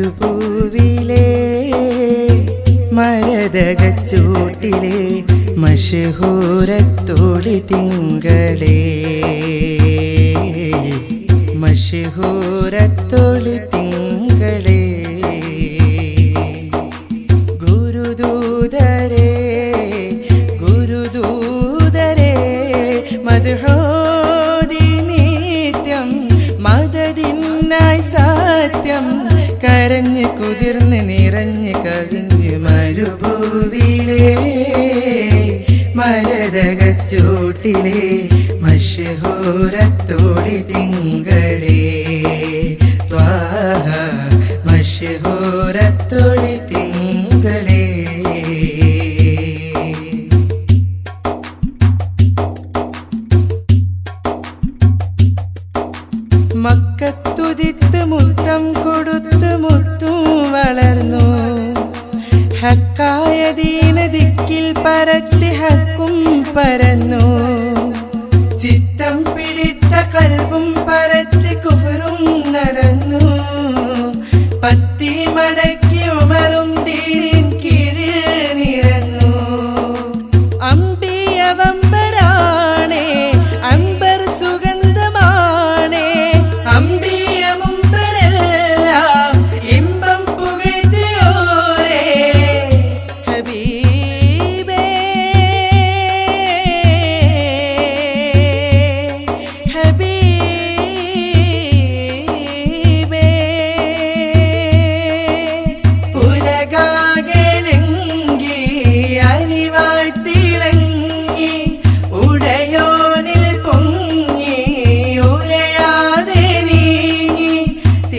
ചെണ്ടുപൂവിലെ മരതകച്ചൂട്ടിലെ മഷഹൂരത്തോളി തിങ്കളേ മഷഹൂരത്തോളി കവിഞ്ഞ് മരുഭൂവിലെ മരതകച്ചൂട്ടിലെ മഷഹൂരത്തോടി തിങ്കളേ. ഹക്കായ ദീനദിക്കിൽ പരത്തി ഹക്കും പര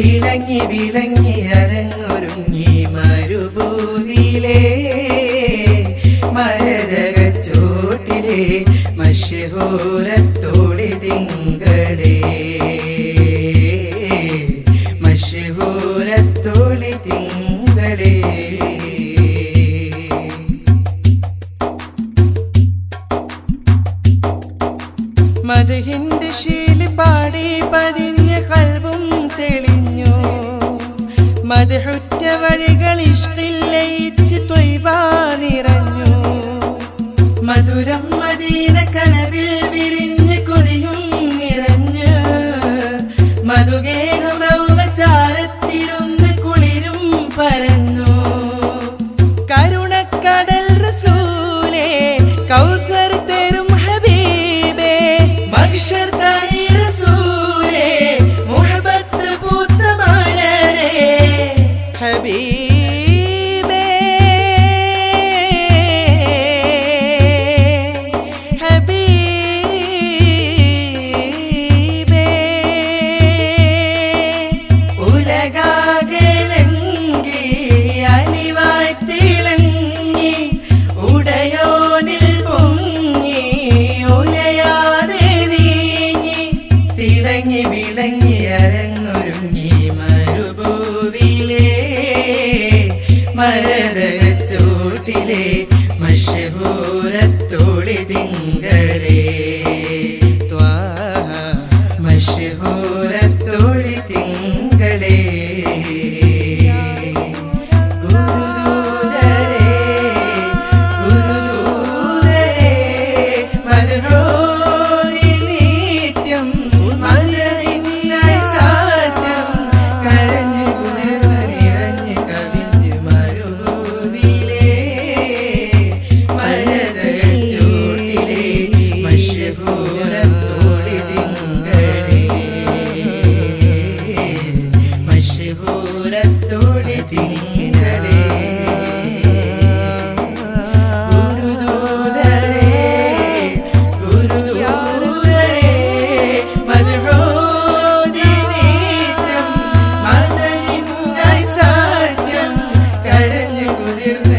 വിളങ്ങി വിളങ്ങി അരങ്ങൊരുങ്ങി മരുഭൂമിയിലെ മരരകച്ചോട്ടിലെ മഷഹൂരത്തോളി തിങ്കളേ. മഷഹൂരത്തോളി തിങ്കളേ. ശീ മതഹുറ്റ വഴികൾ ഇഷ്ടില്ലയിച്ച് ത്വയ്വാ നിറഞ്ഞു. മധുരം വിളങ്ങി വിളങ്ങി decirte